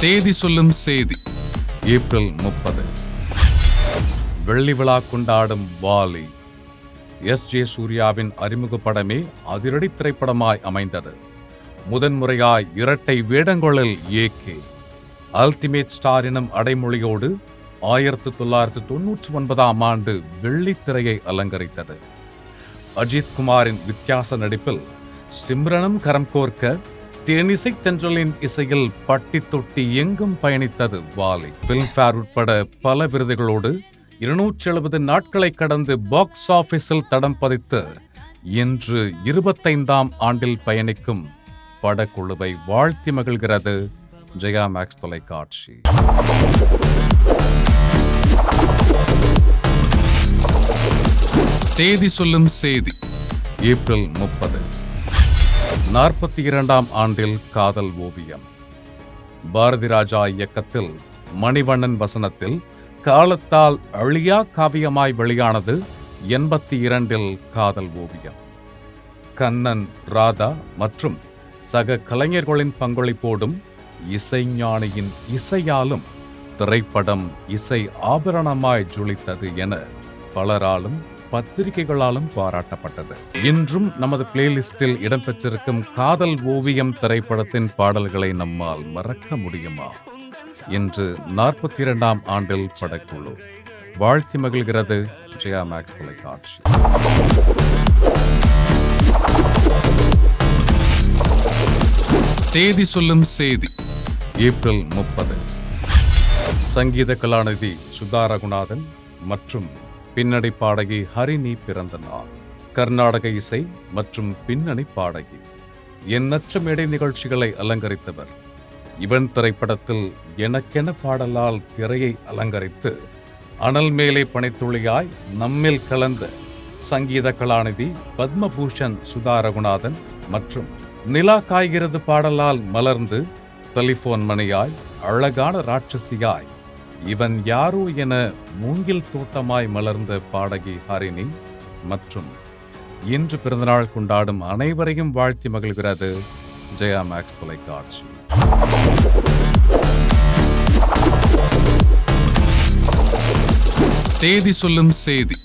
தேதி சொல்லும் செய்தி. ஏப்ரல் முப்பது. வெள்ளி விழா கொண்டாடும் வாலி. எஸ். ஜே. சூர்யாவின் அறிமுக படமே அதிரடி திரைப்படமாய் அமைந்தது. முதன்முறையாய் இரட்டை வேடங்களில் ஏகே. அல்டிமேட் ஸ்டார் எனும் அடைமொழியோடு ஆயிரத்து தொள்ளாயிரத்து தொன்னூற்றி ஒன்பதாம் ஆண்டு வெள்ளித்திரையை அலங்கரித்தது. அஜித் குமாரின் வித்தியாச நடிப்பில் சிம்ரனும் கரம் கோர்க்க தேனிசை தென்றலின் இசையில் பட்டி தொட்டி எங்கும் பயணித்தது வாலி. பிலிம்ஃபேர் உட்பட பல விருதுகளோடு இருநூற்றி எழுபது நாட்களை கடந்து பாக்ஸ் ஆஃபீஸில் தடம் பதித்து இன்று இருபத்தைந்தாம் ஆண்டில் பயணிக்கும் படக்குழுவை வாழ்த்தி மகிழ்கிறது ஜெயா மேக்ஸ் தொலைக்காட்சி. தேதி சொல்லும் செய்தி ஏப்ரல் முப்பது. நாற்பத்தி இரண்டாம் ஆண்டில் காதல் ஓவியம். பாரதி ராஜா இயக்கத்தில் மணிவண்ணன் வசனத்தில் காலத்தால் அழியா காவியமாய் வெளியானது எண்பத்தி இரண்டில் காதல் ஓவியம். கண்ணன் ராதா மற்றும் சக கலைஞர்களின் பங்களிப்போடும் இசைஞானியின் இசையாலும் திரைப்படம் இசை ஆபரணமாய் ஜொலித்தது என பலராலும் பத்திரிகைகளாலும் பாராட்டப்பட்டது. இன்றும் நமது பிளேலிஸ்டில் இடம்பெற்றிருக்கும் காதல் ஓவியம் திரைப்படத்தின் பாடல்களை நம்மால் மறக்க முடியுமா? இன்று நாற்பத்தி இரண்டாம் ஆண்டில் படக்குழு. வாழ்த்தி மகிழ்கிறது ஜெயா மேக்ஸ் தொலைக்காட்சி. தேதி சொல்லும் செய்தி ஏப்ரல் முப்பது. சங்கீத கலாநிதி சுதா ரகுநாதன் மற்றும் பின்னணி பாடகி ஹரிணி பிறந்த நாள் கர்நாடக இசை மற்றும் பின்னணி பாடகி. எண்ணற்ற மேடை நிகழ்ச்சிகளை அலங்கரித்தவர். இவன் திரைப்படத்தில் எனக்கென பாடலால் திரையை அலங்கரித்து அனல் மேலே பனைத்துளியாய் நம்மில் கலந்த சங்கீத கலாநிதி பத்மபூஷன் சுதா ரகுநாதன் மற்றும் நிலா காய்கிறது பாடலால் மலர்ந்து டெலிபோன் மணியாய் அழகான ராட்சசியாய் இவன் யாரோ என மூங்கில் தோட்டமாய் மலர்ந்த பாடகி ஹரிணி மற்றும் இன்று பிறந்தநாள் கொண்டாடும் அனைவரையும் வாழ்த்தி மகிழ்கிறது ஜெயா மேக்ஸ் தொலைக்காட்சி. தேதி சொல்லும் செய்தி.